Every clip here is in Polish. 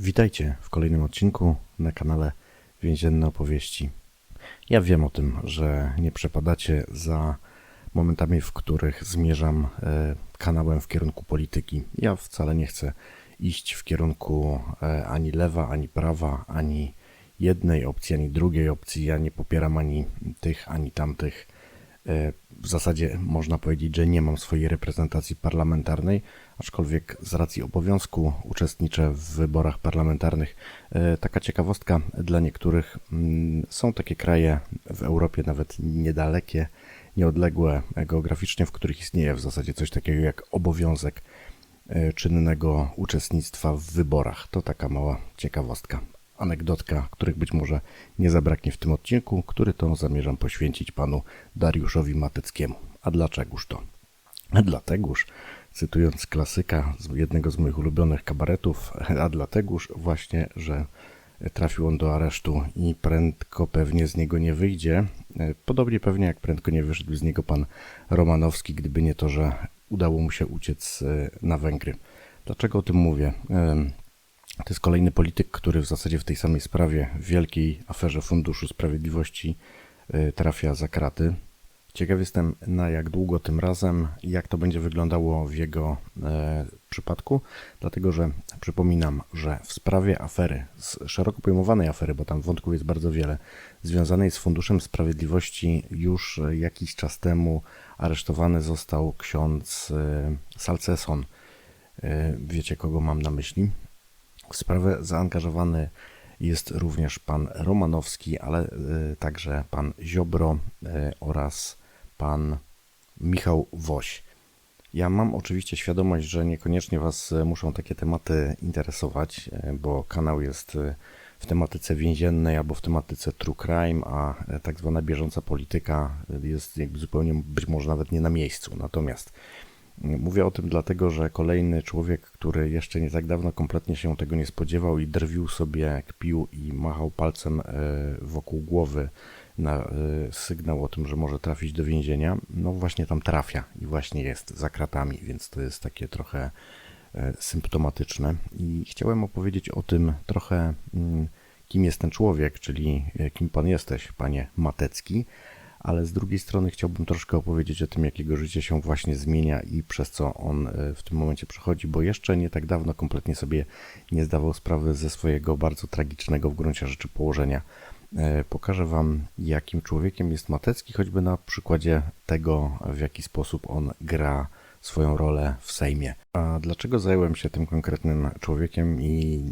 Witajcie w kolejnym odcinku na kanale Więzienne Opowieści. Ja wiem o tym, że nie przepadacie za momentami, w których zmierzam e, kanałem w kierunku polityki. Ja wcale nie chcę iść w kierunku e, ani lewa, ani prawa, ani jednej opcji, ani drugiej opcji. Ja nie popieram ani tych, ani tamtych. E, W zasadzie można powiedzieć, że nie mam swojej reprezentacji parlamentarnej, aczkolwiek z racji obowiązku uczestniczę w wyborach parlamentarnych. E, Taka ciekawostka dla niektórych. mm, Są takie kraje w Europie, nawet niedalekie, nieodległe geograficznie, w których istnieje w zasadzie coś takiego jak obowiązek e, czynnego uczestnictwa w wyborach. To taka mała ciekawostka, anegdotka, których być może nie zabraknie w tym odcinku, który to zamierzam poświęcić panu Dariuszowi Mateckiemu. A dlaczegoż to? Dlategoż, cytując klasyka z jednego z moich ulubionych kabaretów, a dlategoż właśnie, że trafił on do aresztu i prędko pewnie z niego nie wyjdzie. Podobnie pewnie jak prędko nie wyszedł z niego pan Romanowski, gdyby nie to, że udało mu się uciec e, na Węgry. Dlaczego o tym mówię? To jest kolejny polityk, który w zasadzie w tej samej sprawie, w wielkiej aferze Funduszu Sprawiedliwości e, trafia za kraty. Ciekaw jestem na jak długo tym razem, jak to będzie wyglądało w jego e, przypadku, dlatego że przypominam, że w sprawie afery, z szeroko pojmowanej afery, bo tam wątków jest bardzo wiele, związanej z Funduszem Sprawiedliwości już jakiś czas temu aresztowany został ksiądz e, Salceson. E, wiecie kogo mam na myśli? W sprawę zaangażowany jest również pan Romanowski, ale e, także pan Ziobro e, oraz pan Michał Woś. Ja mam oczywiście świadomość, że niekoniecznie Was e, muszą takie tematy interesować, bo kanał jest w tematyce więziennej albo w tematyce true crime, a tak zwana bieżąca polityka jest jakby zupełnie być może nawet nie na miejscu. Natomiast mówię o tym dlatego, że kolejny człowiek, który jeszcze nie tak dawno kompletnie się tego nie spodziewał i drwił sobie, kpił i machał palcem e, wokół głowy na e, sygnał o tym, że może trafić do więzienia, no właśnie tam trafia i właśnie jest za kratami, więc to jest takie trochę e, symptomatyczne. I chciałem opowiedzieć o tym trochę, mm, kim jest ten człowiek, czyli kim pan jesteś, panie Matecki, ale z drugiej strony chciałbym troszkę opowiedzieć o tym, jak jego życie się właśnie zmienia i przez co on e, w tym momencie przechodzi, bo jeszcze nie tak dawno kompletnie sobie nie zdawał sprawy ze swojego bardzo tragicznego w gruncie rzeczy położenia. E, Pokażę Wam, jakim człowiekiem jest Matecki, choćby na przykładzie tego, w jaki sposób on gra swoją rolę w Sejmie. A dlaczego zająłem się tym konkretnym człowiekiem i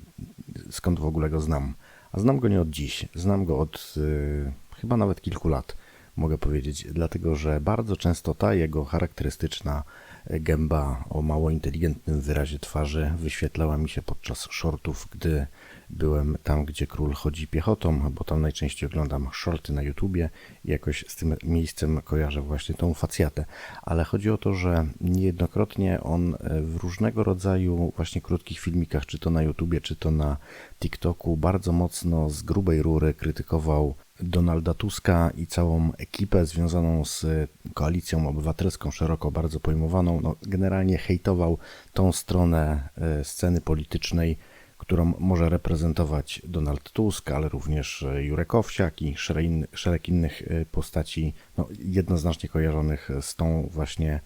skąd w ogóle go znam? A znam go nie od dziś, znam go od y, chyba nawet kilku lat, mogę powiedzieć, dlatego że bardzo często ta jego charakterystyczna gęba o mało inteligentnym wyrazie twarzy wyświetlała mi się podczas shortów, gdy byłem tam, gdzie król chodzi piechotą, bo tam najczęściej oglądam shorty na YouTubie i jakoś z tym miejscem kojarzę właśnie tą facjatę. Ale chodzi o to, że niejednokrotnie on e, w różnego rodzaju właśnie krótkich filmikach, czy to na YouTubie, czy to na TikToku, bardzo mocno z grubej rury krytykował Donalda Tuska i całą ekipę związaną z koalicją obywatelską, szeroko bardzo pojmowaną. No, generalnie hejtował tą stronę e, sceny politycznej, którą może reprezentować Donald Tusk, ale również e, Jurek Owsiak i szereg inny- szereg innych e, postaci no, jednoznacznie kojarzonych z tą właśnie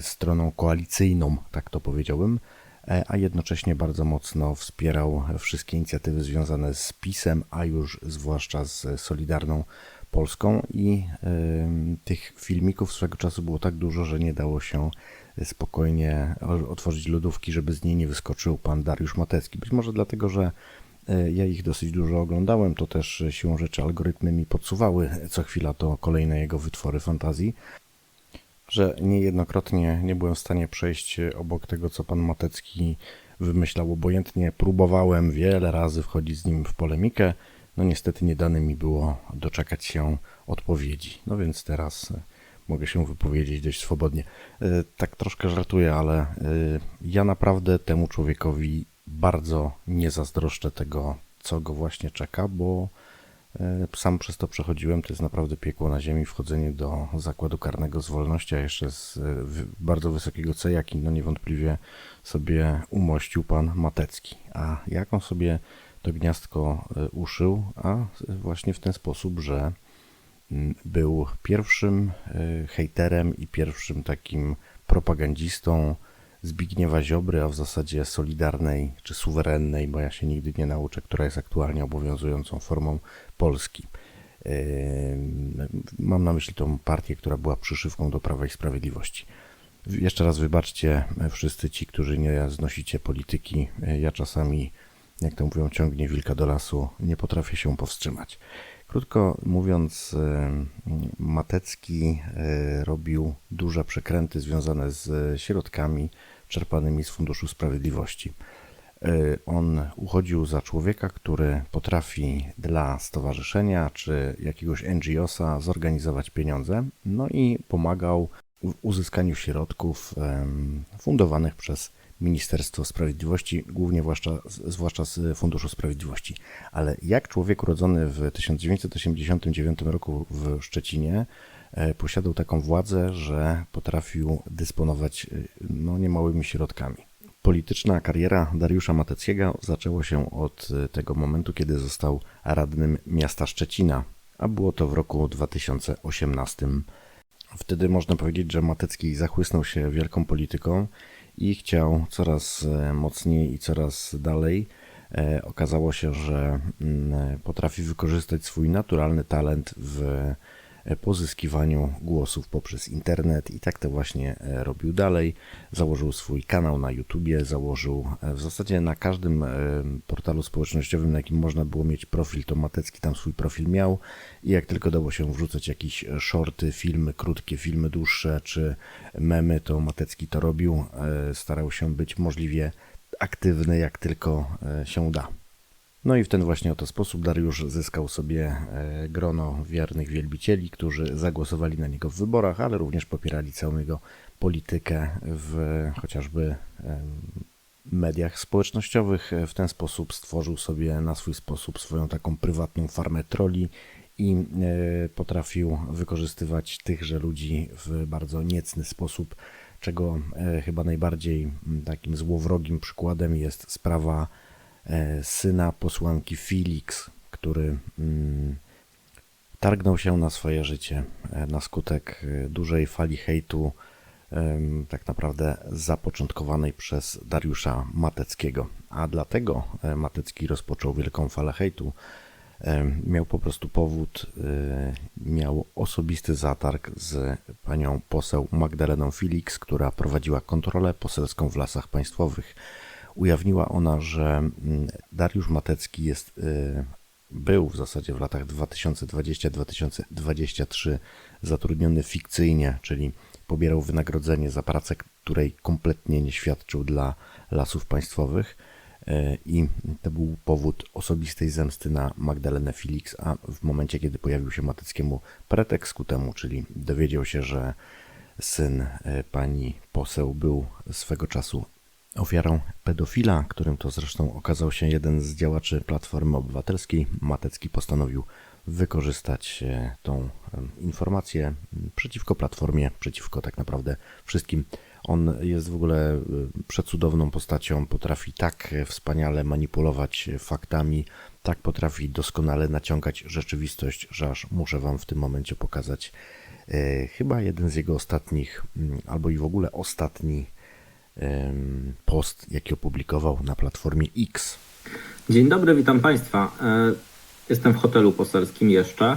stroną koalicyjną, tak to powiedziałbym, a jednocześnie bardzo mocno wspierał wszystkie inicjatywy związane z PiSem, a już zwłaszcza z Solidarną Polską i tych filmików swego czasu było tak dużo, że nie dało się spokojnie otworzyć lodówki, żeby z niej nie wyskoczył pan Dariusz Matecki. Być może dlatego, że e, ja ich dosyć dużo oglądałem, to też e, siłą rzeczy algorytmy mi podsuwały co chwila to kolejne jego wytwory fantazji, że niejednokrotnie nie byłem w stanie przejść obok tego, co pan Matecki wymyślał obojętnie. Próbowałem wiele razy wchodzić z nim w polemikę, no niestety nie dane mi było doczekać się odpowiedzi. No więc teraz e, mogę się wypowiedzieć dość swobodnie. E, Tak troszkę żartuję, ale e, ja naprawdę temu człowiekowi bardzo nie zazdroszczę tego, co go właśnie czeka, bo Sam przez to przechodziłem, to jest naprawdę piekło na ziemi, wchodzenie do zakładu karnego z wolności, a jeszcze z e, bardzo wysokiego C, jaki no niewątpliwie sobie umościł pan Matecki. A jak on sobie to gniazdko e, uszył? A właśnie w ten sposób, że mm, był pierwszym e, hejterem i pierwszym takim propagandzistą Zbigniewa Ziobry, a w zasadzie solidarnej czy suwerennej, bo ja się nigdy nie nauczę, która jest aktualnie obowiązującą formą Polski. Mam na myśli tą partię, która była przyszywką do Prawa i Sprawiedliwości. Jeszcze raz wybaczcie e, wszyscy ci, którzy nie znosicie polityki. E, Ja czasami, jak to mówią, ciągnie wilka do lasu, nie potrafię się powstrzymać. Krótko mówiąc, e, Matecki robił duże przekręty związane z środkami czerpanymi z Funduszu Sprawiedliwości. E, On uchodził za człowieka, który potrafi dla stowarzyszenia czy jakiegoś NGO-sa zorganizować pieniądze, no i pomagał w uzyskaniu środków fundowanych przez Ministerstwo Sprawiedliwości, głównie zwłaszcza, zwłaszcza z Funduszu Sprawiedliwości. Ale jak człowiek urodzony w 1989 roku w Szczecinie e, posiadał taką władzę, że potrafił dysponować e, no, niemałymi środkami. Polityczna kariera Dariusza Mateckiego zaczęła się od e, tego momentu, kiedy został radnym miasta Szczecina, a było to w roku 2018. Wtedy można powiedzieć, że Matecki zachłysnął się wielką polityką i chciał coraz e, mocniej i coraz dalej. E, Okazało się, że mm, potrafi wykorzystać swój naturalny talent w pozyskiwaniu głosów poprzez internet i tak to właśnie e, robił dalej. Założył swój kanał na YouTubie, założył e, w zasadzie na każdym e, portalu społecznościowym, na jakim można było mieć profil, to Matecki tam swój profil miał i jak tylko dało się wrzucać jakieś shorty, filmy, krótkie filmy, dłuższe czy memy, to Matecki to robił. Starał się być możliwie aktywny, jak tylko się da. No i w ten właśnie oto sposób Dariusz zyskał sobie e, grono wiernych wielbicieli, którzy zagłosowali na niego w wyborach, ale również popierali całą jego politykę w chociażby mediach społecznościowych. W ten sposób stworzył sobie na swój sposób swoją taką prywatną farmę troli i e, potrafił wykorzystywać tychże ludzi w bardzo niecny sposób, czego e, chyba najbardziej takim złowrogim przykładem jest sprawa e, syna posłanki Felix, który mm, targnął się na swoje życie e, na skutek e, dużej fali hejtu, tak naprawdę zapoczątkowanej przez Dariusza Mateckiego. A dlatego e, Matecki rozpoczął wielką falę hejtu. Miał po prostu powód, e, miał osobisty zatarg z panią poseł Magdaleną Felix, która prowadziła kontrolę poselską w lasach państwowych. Ujawniła ona, że mm, Dariusz Matecki jest e, był w zasadzie w latach 2020-2023 zatrudniony fikcyjnie, czyli pobierał wynagrodzenie za pracę, której kompletnie nie świadczył dla lasów państwowych. E, I to był powód osobistej zemsty na Magdalenę Felix, a w momencie, kiedy pojawił się Mateckiemu pretekst ku temu, czyli dowiedział się, że syn e, pani poseł był swego czasu ofiarą pedofila, którym to zresztą okazał się jeden z działaczy Platformy Obywatelskiej. Matecki postanowił wykorzystać e, tą informację przeciwko Platformie, przeciwko tak naprawdę wszystkim. On jest w ogóle e, przecudowną postacią, potrafi tak e, wspaniale manipulować faktami, tak potrafi doskonale naciągać rzeczywistość, że aż muszę Wam w tym momencie pokazać chyba jeden z jego ostatnich, albo i w ogóle ostatni post, jaki opublikował na platformie X. Dzień dobry, witam Państwa. E, Jestem w hotelu poselskim jeszcze.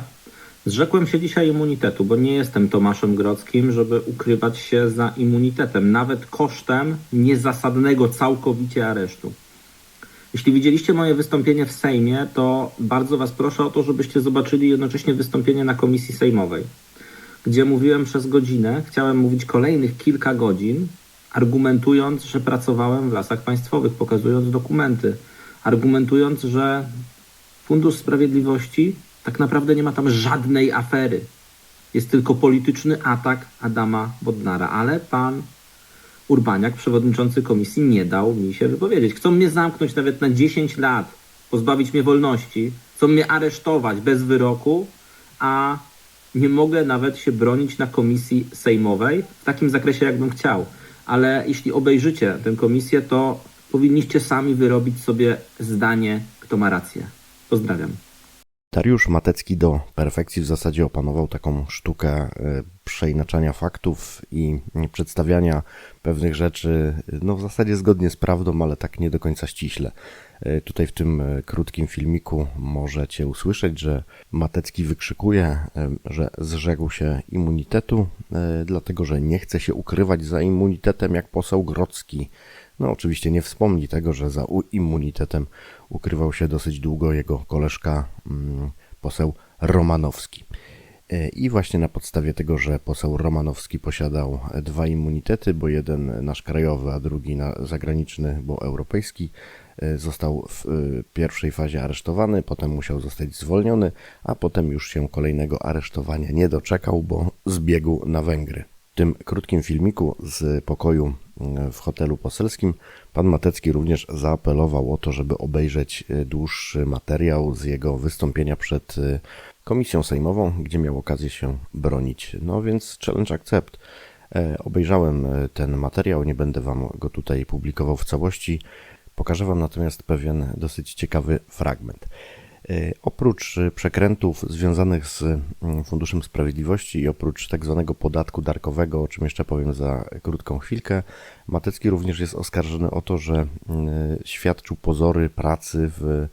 Zrzekłem się dzisiaj immunitetu, bo nie jestem Tomaszem Grodzkim, żeby ukrywać się za immunitetem, nawet kosztem niezasadnego całkowicie aresztu. Jeśli widzieliście moje wystąpienie w Sejmie, to bardzo Was proszę o to, żebyście zobaczyli jednocześnie wystąpienie na komisji sejmowej, gdzie mówiłem przez godzinę, chciałem mówić kolejnych kilka godzin, argumentując, że pracowałem w lasach państwowych, pokazując dokumenty, argumentując, że Fundusz Sprawiedliwości tak naprawdę nie ma tam żadnej afery. Jest tylko polityczny atak Adama Bodnara, ale pan Urbaniak, przewodniczący komisji, nie dał mi się wypowiedzieć. Chcą mnie zamknąć nawet na 10 lat, pozbawić mnie wolności, Chcą mnie aresztować bez wyroku, a nie mogę nawet się bronić na komisji sejmowej w takim zakresie, jakbym chciał. Ale jeśli obejrzycie tę komisję, to powinniście sami wyrobić sobie zdanie, kto ma rację. Pozdrawiam. Dariusz Matecki do perfekcji w zasadzie opanował taką sztukę e, przeinaczania faktów i przedstawiania pewnych rzeczy, no w zasadzie zgodnie z prawdą, ale tak nie do końca ściśle. E, Tutaj w tym e, krótkim filmiku możecie usłyszeć, że Matecki wykrzykuje, e, że zrzekł się immunitetu, dlatego że nie chce się ukrywać za immunitetem jak poseł Grocki. No oczywiście nie wspomni tego, że za immunitetem ukrywał się dosyć długo jego koleżka mm, poseł Romanowski. I właśnie na podstawie tego, że poseł Romanowski posiadał dwa immunitety, bo jeden nasz krajowy, a drugi zagraniczny, bo europejski, e, został w e, pierwszej fazie aresztowany, potem musiał zostać zwolniony, a potem już się kolejnego aresztowania nie doczekał, bo zbiegł na Węgry. W tym krótkim filmiku z pokoju w hotelu poselskim pan Matecki również zaapelował o to, żeby obejrzeć e, dłuższy materiał z jego wystąpienia przed komisją sejmową, gdzie miał okazję się bronić. No więc challenge accept. E, Obejrzałem e, ten materiał, nie będę wam go tutaj publikował w całości. Pokażę wam natomiast pewien dosyć ciekawy fragment. E, Oprócz przekrętów związanych z mm, Funduszem Sprawiedliwości i oprócz tak zwanego podatku darkowego, o czym jeszcze powiem za krótką chwilkę, Matecki również jest oskarżony o to, że mm, świadczył pozory pracy w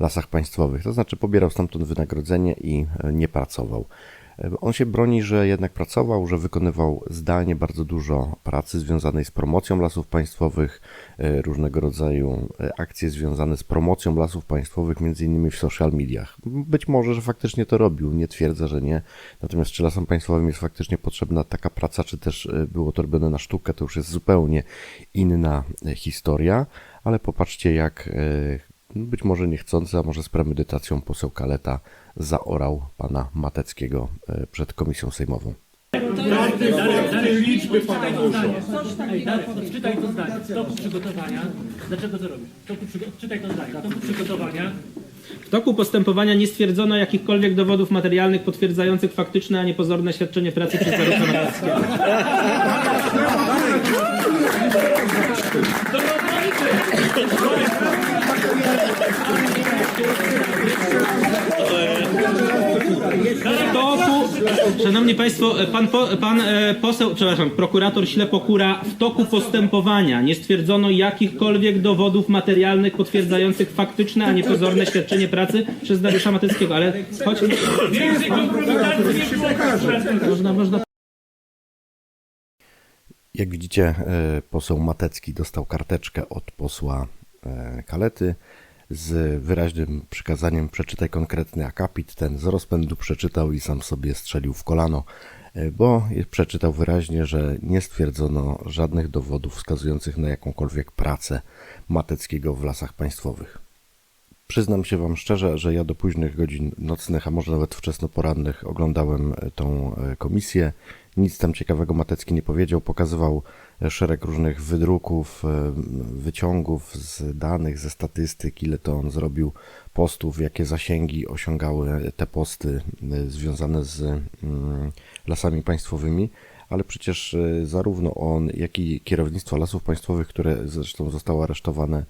lasach państwowych, to znaczy pobierał stamtąd wynagrodzenie i e, nie pracował. E, On się broni, że jednak pracował, że wykonywał zdalnie bardzo dużo pracy związanej z promocją lasów państwowych, e, różnego rodzaju akcje związane z promocją lasów państwowych, między innymi w social mediach. Być może, że faktycznie to robił, nie twierdzę, że nie. Natomiast czy lasom państwowym jest faktycznie potrzebna taka praca, czy też było to robione na sztukę, to już jest zupełnie inna historia, ale popatrzcie jak być może niechcący, a może z premedytacją poseł Kaleta zaorał pana Mateckiego e, przed komisją sejmową. liczby pana dużo. Ej, Darek, odczytaj to zdanie. W toku przygotowania. Dlaczego to robisz? W toku przygo- odczytaj to zdanie. W toku przygotowania. W toku postępowania nie stwierdzono jakichkolwiek dowodów materialnych potwierdzających faktyczne, a nie pozorne świadczenie pracy przez Dariusza Mateckiego. Toku, szanowni państwo, pan, po, pan e, poseł, przepraszam, prokurator Ślepokura, w toku postępowania. Nie stwierdzono jakichkolwiek dowodów materialnych potwierdzających faktyczne, a nie pozorne świadczenie pracy przez Dariusza Mateckiego, ale choć... Więcej kompromitacji nie było. Można, można. Jak widzicie, e, poseł Matecki dostał karteczkę od posła e, Kalety z wyraźnym przykazaniem przeczytaj konkretny akapit. Ten z rozpędu przeczytał i sam sobie strzelił w kolano, e, bo przeczytał wyraźnie, że nie stwierdzono żadnych dowodów wskazujących na jakąkolwiek pracę Mateckiego w lasach państwowych. Przyznam się Wam szczerze, że ja do późnych godzin nocnych, a może nawet wczesnoporannych oglądałem e, tą e, komisję. Nic tam ciekawego Matecki nie powiedział. Pokazywał szereg różnych wydruków, e, wyciągów z danych, ze statystyk, ile to on zrobił postów, jakie zasięgi osiągały te posty e, związane z mm, lasami państwowymi. Ale przecież e, zarówno on, jak i kierownictwo lasów państwowych, które zresztą zostało aresztowane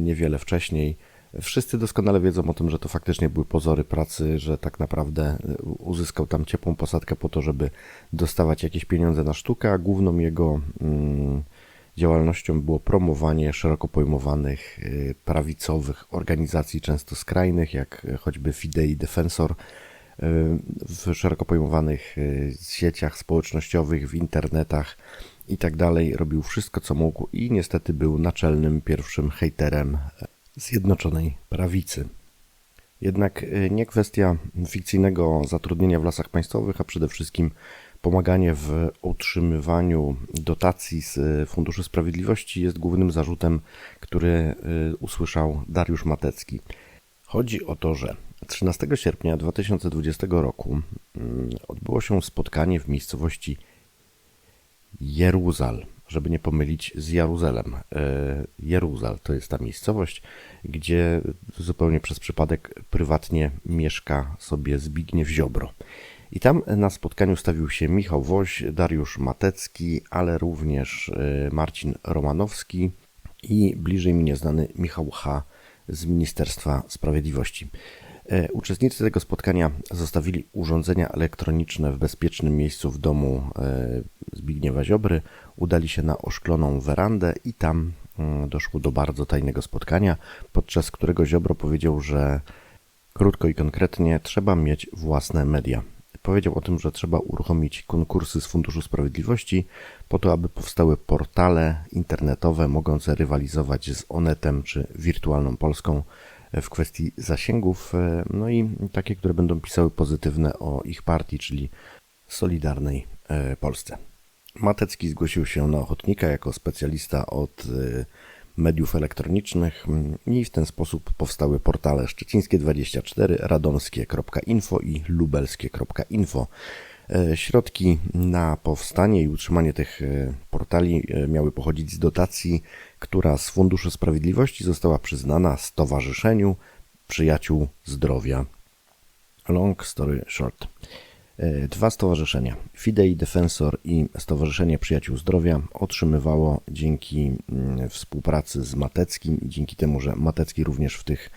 niewiele wcześniej, Wszyscy doskonale wiedzą o tym, że to faktycznie były pozory pracy, że tak naprawdę y, uzyskał tam ciepłą posadkę po to, żeby dostawać jakieś pieniądze na sztukę, a główną jego mm, działalnością było promowanie szeroko pojmowanych y, prawicowych organizacji, często skrajnych, jak choćby Fidei Defensor, w szeroko pojmowanych sieciach społecznościowych, w internetach i tak dalej. Robił wszystko, co mógł i niestety był naczelnym pierwszym hejterem Zjednoczonej Prawicy. Jednak y, nie kwestia fikcyjnego zatrudnienia w lasach państwowych, a przede wszystkim pomaganie w utrzymywaniu dotacji z y, Funduszu Sprawiedliwości jest głównym zarzutem, który y, usłyszał Dariusz Matecki. Chodzi o to, że 13 sierpnia 2020 roku mm, odbyło się spotkanie w miejscowości Jeruzal, żeby nie pomylić z Jaruzalem. E, Jeruzal to jest ta miejscowość, gdzie zupełnie przez przypadek prywatnie mieszka sobie Zbigniew Ziobro. I tam na spotkaniu stawił się Michał Woś, Dariusz Matecki, ale również e, Marcin Romanowski i bliżej mi nieznany Michał H. z Ministerstwa Sprawiedliwości. E, Uczestnicy tego spotkania zostawili urządzenia elektroniczne w bezpiecznym miejscu w domu e, Zbigniewa Ziobry, udali się na oszkloną werandę i tam mm, doszło do bardzo tajnego spotkania, podczas którego Ziobro powiedział, że krótko i konkretnie trzeba mieć własne media. Powiedział o tym, że trzeba uruchomić konkursy z Funduszu Sprawiedliwości po to, aby powstały portale internetowe mogące rywalizować z Onetem czy Wirtualną Polską w kwestii zasięgów, e, no i takie, które będą pisały pozytywne o ich partii, czyli Solidarnej e, Polsce. Matecki zgłosił się na ochotnika jako specjalista od e, mediów elektronicznych mm, i w ten sposób powstały portale szczecińskie24, radomskie.info i lubelskie.info. Środki na powstanie i utrzymanie tych portali miały pochodzić z dotacji, która z Funduszu Sprawiedliwości została przyznana Stowarzyszeniu Przyjaciół Zdrowia. Long story short. E, Dwa stowarzyszenia, Fidei Defensor i Stowarzyszenie Przyjaciół Zdrowia, otrzymywało dzięki mm, współpracy z Mateckim i dzięki temu, że Matecki również w tych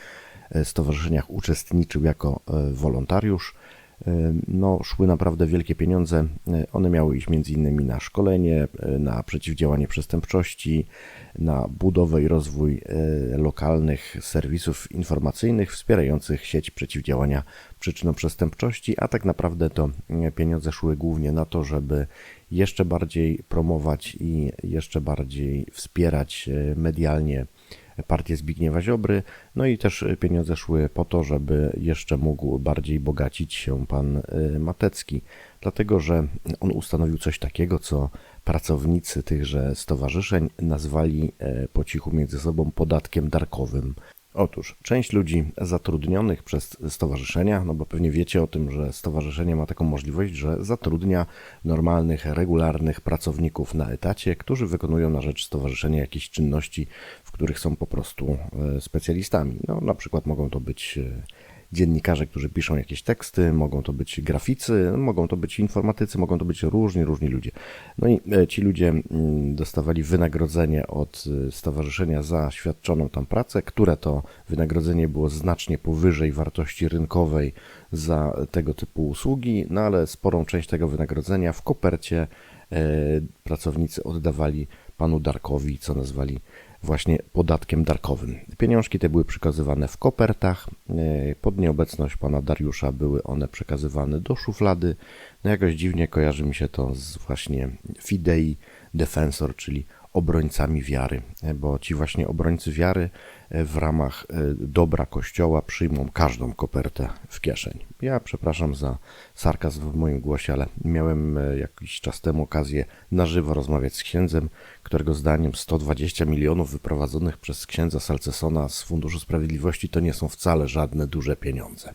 e, stowarzyszeniach uczestniczył jako e, wolontariusz, no, szły naprawdę wielkie pieniądze. E, One miały iść innymi na szkolenie, e, na przeciwdziałanie przestępczości, na budowę i rozwój e, lokalnych serwisów informacyjnych wspierających sieć przeciwdziałania przyczynom przestępczości, a tak naprawdę to e, pieniądze szły głównie na to, żeby jeszcze bardziej promować i jeszcze bardziej wspierać e, medialnie partię Zbigniewa Ziobry, no i też pieniądze szły po to, żeby jeszcze mógł bardziej bogacić się pan y, Matecki, dlatego że on ustanowił coś takiego, co pracownicy tychże stowarzyszeń nazwali e, po cichu między sobą podatkiem darkowym. Otóż część ludzi zatrudnionych przez stowarzyszenia, no bo pewnie wiecie o tym, że stowarzyszenie ma taką możliwość, że zatrudnia normalnych, regularnych pracowników na etacie, którzy wykonują na rzecz stowarzyszenia jakieś czynności, w których są po prostu e, specjalistami. No, na przykład mogą to być e, dziennikarze, którzy piszą jakieś teksty, mogą to być graficy, mogą to być informatycy, mogą to być różni, różni ludzie. No i e, ci ludzie mm, dostawali wynagrodzenie od e, stowarzyszenia za świadczoną tam pracę, które to wynagrodzenie było znacznie powyżej wartości rynkowej za tego typu usługi, no ale sporą część tego wynagrodzenia w kopercie e, pracownicy oddawali panu Darkowi, co nazwali właśnie podatkiem darkowym. Pieniążki te były przekazywane w kopertach. e, Pod nieobecność pana Dariusza były one przekazywane do szuflady. No jakoś dziwnie kojarzy mi się to z właśnie Fidei Defensor, czyli obrońcami wiary, e, bo ci właśnie obrońcy wiary e, w ramach e, dobra Kościoła przyjmą każdą kopertę w kieszeń. Ja przepraszam za sarkazm w moim głosie, ale miałem jakiś czas temu okazję na żywo rozmawiać z księdzem, którego zdaniem 120 milionów wyprowadzonych przez księdza Salcesona z Funduszu Sprawiedliwości to nie są wcale żadne duże pieniądze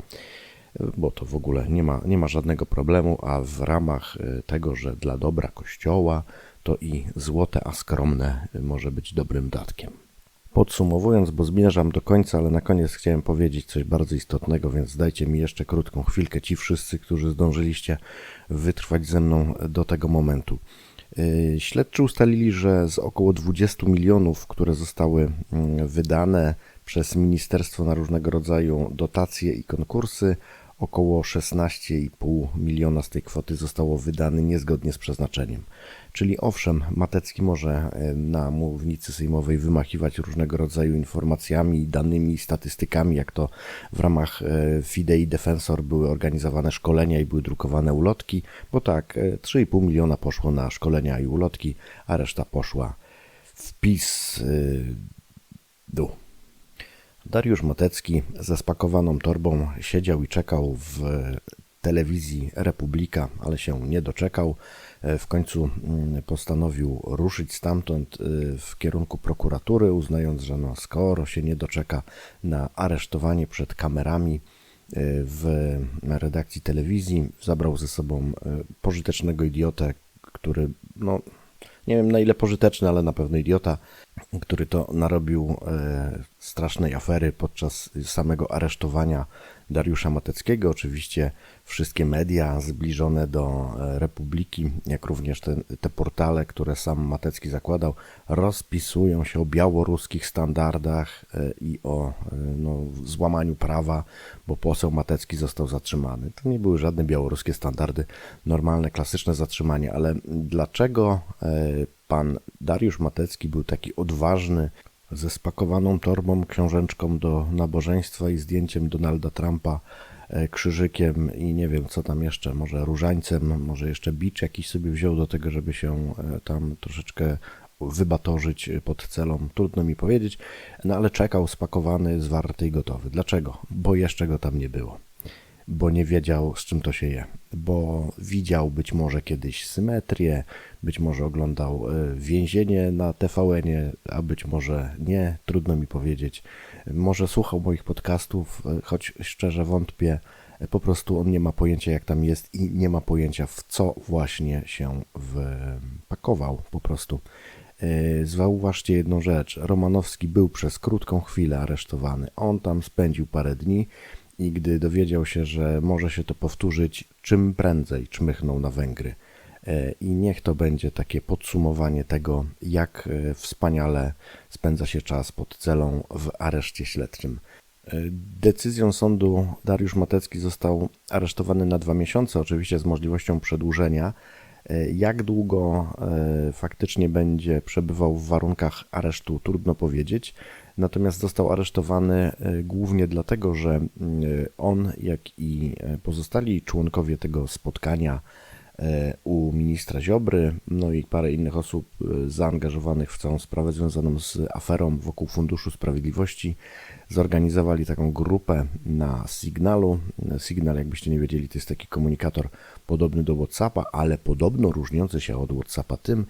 bo to w ogóle nie ma, nie ma żadnego problemu, a w ramach tego, że dla dobra Kościoła, to i złote, a skromne y, może być dobrym datkiem. Podsumowując, bo zmierzam do końca, ale na koniec chciałem powiedzieć coś bardzo istotnego, więc dajcie mi jeszcze krótką chwilkę, ci wszyscy, którzy zdążyliście wytrwać ze mną do tego momentu. Yy, Śledczy ustalili, że z około 20 milionów, które zostały mm, wydane przez ministerstwo na różnego rodzaju dotacje i konkursy, około 16,5 miliona z tej kwoty zostało wydane niezgodnie z przeznaczeniem. Czyli owszem, Matecki może e, na mównicy sejmowej wymachiwać różnego rodzaju informacjami, danymi, statystykami, jak to w ramach e, Fidei Defensor były organizowane szkolenia i były drukowane ulotki, bo tak, e, 3,5 miliona poszło na szkolenia i ulotki, a reszta poszła w PiS y, dół. Dariusz Motecki ze spakowaną torbą siedział i czekał w telewizji Republika, ale się nie doczekał. E, W końcu mm, postanowił ruszyć stamtąd y, w kierunku prokuratury, uznając, że no, skoro się nie doczeka na aresztowanie przed kamerami y, w redakcji telewizji, zabrał ze sobą pożytecznego idiotę, który no, Nie wiem na ile pożyteczny, ale na pewno idiota, który to narobił e, strasznej afery podczas samego aresztowania Dariusza Mateckiego. Oczywiście wszystkie media zbliżone do e, Republiki, jak również te, te portale, które sam Matecki zakładał, rozpisują się o białoruskich standardach e, i o e, no, złamaniu prawa, bo poseł Matecki został zatrzymany. To nie były żadne białoruskie standardy, normalne, klasyczne zatrzymanie, ale dlaczego pan Dariusz Matecki był taki odważny, ze spakowaną torbą, książęczką do nabożeństwa i zdjęciem Donalda Trumpa, e, krzyżykiem i nie wiem co tam jeszcze, może różańcem, może jeszcze bicz jakiś sobie wziął do tego, żeby się e, tam troszeczkę wybatorzyć pod celą, trudno mi powiedzieć, no ale czekał spakowany, zwarty i gotowy. Dlaczego? Bo jeszcze go tam nie było bo nie wiedział, z czym to się je, bo widział być może kiedyś symetrię, być może oglądał e, więzienie na TVN-ie, a być może nie, trudno mi powiedzieć. Może słuchał moich podcastów, e, choć szczerze wątpię, E, po prostu on nie ma pojęcia, jak tam jest i nie ma pojęcia, w co właśnie się wpakował po prostu. Zauważcie jedną rzecz. Romanowski był przez krótką chwilę aresztowany. On tam spędził parę dni i gdy dowiedział się, że może się to powtórzyć, czym prędzej czmychnął na Węgry. E, I niech to będzie takie podsumowanie tego, jak e, wspaniale spędza się czas pod celą w areszcie śledczym. E, Decyzją sądu Dariusz Matecki został aresztowany na dwa miesiące, oczywiście z możliwością przedłużenia. Jak długo faktycznie będzie przebywał w warunkach aresztu, trudno powiedzieć. Natomiast został aresztowany e, głównie dlatego, że mm, on, jak i e, pozostali członkowie tego spotkania e, u ministra Ziobry, no i parę innych osób e, zaangażowanych w całą sprawę związaną z aferą wokół Funduszu Sprawiedliwości, zorganizowali taką grupę na Signalu. Signal, jakbyście nie wiedzieli, to jest taki komunikator podobny do WhatsAppa, ale podobno różniący się od WhatsAppa tym,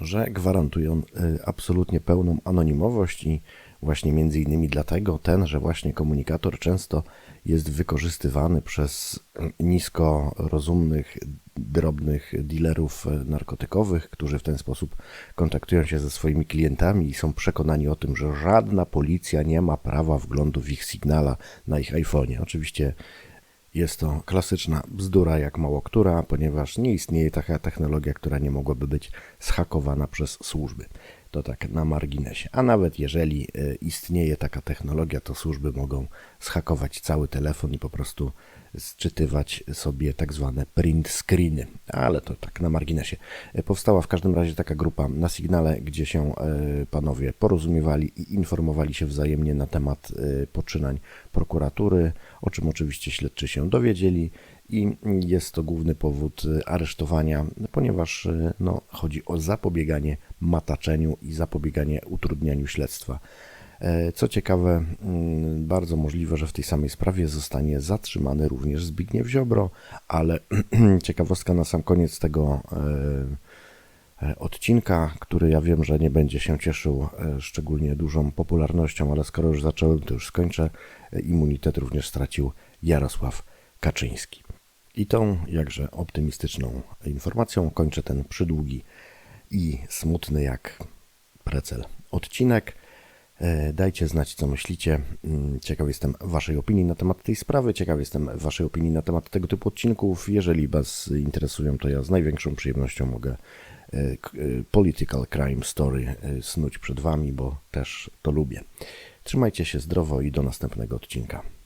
że gwarantują y, absolutnie pełną anonimowość i właśnie między innymi dlatego tenże właśnie komunikator często jest wykorzystywany przez nisko rozumnych, drobnych dealerów y, narkotykowych, którzy w ten sposób kontaktują się ze swoimi klientami i są przekonani o tym, że żadna policja nie ma prawa wglądu w ich signala na ich iPhone'ie. Oczywiście jest to klasyczna bzdura jak mało która, ponieważ nie istnieje taka technologia, która nie mogłaby być zhakowana przez służby. To tak na marginesie. A nawet jeżeli e, istnieje taka technologia, to służby mogą zhakować cały telefon i po prostu sczytywać sobie tak zwane print screeny. Ale to tak na marginesie. E, Powstała w każdym razie taka grupa na sygnale, gdzie się e, panowie porozumiewali i informowali się wzajemnie na temat poczynań prokuratury, o czym oczywiście śledczy się dowiedzieli i jest to główny powód e, aresztowania, ponieważ e, no, chodzi o zapobieganie mataczeniu i zapobieganie utrudnianiu śledztwa. E, Co ciekawe, mm, bardzo możliwe, że w tej samej sprawie zostanie zatrzymany również Zbigniew Ziobro, ale ciekawostka na sam koniec tego e, e, odcinka, który ja wiem, że nie będzie się cieszył szczególnie dużą popularnością, ale skoro już zacząłem, to już skończę. Immunitet również stracił Jarosław Kaczyński. I tą jakże optymistyczną informacją kończę ten przydługi i smutny jak precel odcinek. E, Dajcie znać, co myślicie. Mm, Ciekaw jestem Waszej opinii na temat tej sprawy. Ciekaw jestem Waszej opinii na temat tego typu odcinków. Jeżeli Was interesują, to ja z największą przyjemnością mogę e, e, Political Crime Story snuć przed Wami, bo też to lubię. Trzymajcie się zdrowo i do następnego odcinka.